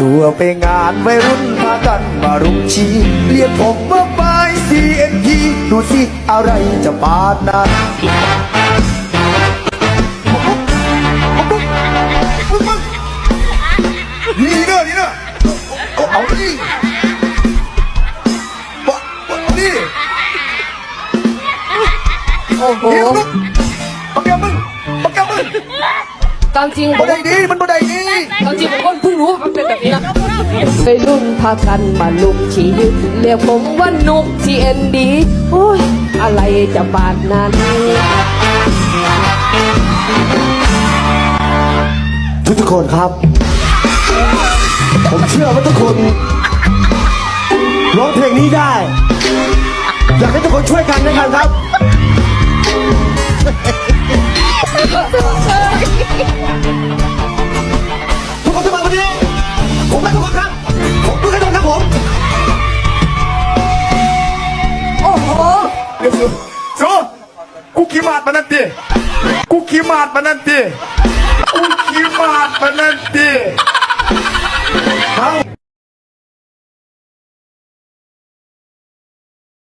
ตัวไปงานวัยรุ่นพากันมารุมชีเรียกผมว่าไป CNT ดูสิอะไรจะปาดนั้นนี่เนอะนี่เนอะเอาเอาดิบะบะเอาดิโอ้โห ตามจริงผบ่มได้ดีมันบ่ได้ดีตามจริงผมก็เพิ่งรู้ว่ามันเป็นแบบนี้นะไปรุ่นพากันมาลุมฉีเรียกผมว่านุกทีเอ็นดีโอ้ยอะไรจะบาดนั้นทุกทุกๆคนครับ ผมเชื่อว่าทุกคนร้องเพลงนี้ได้ อยากให้ทุกคนช่วยกันด้วยกันครับ เดี๋ยวกูขี้มาดมันนั่นตีกูขี้มาดมันนั่นตีกูขี้มาดมันนั่นตี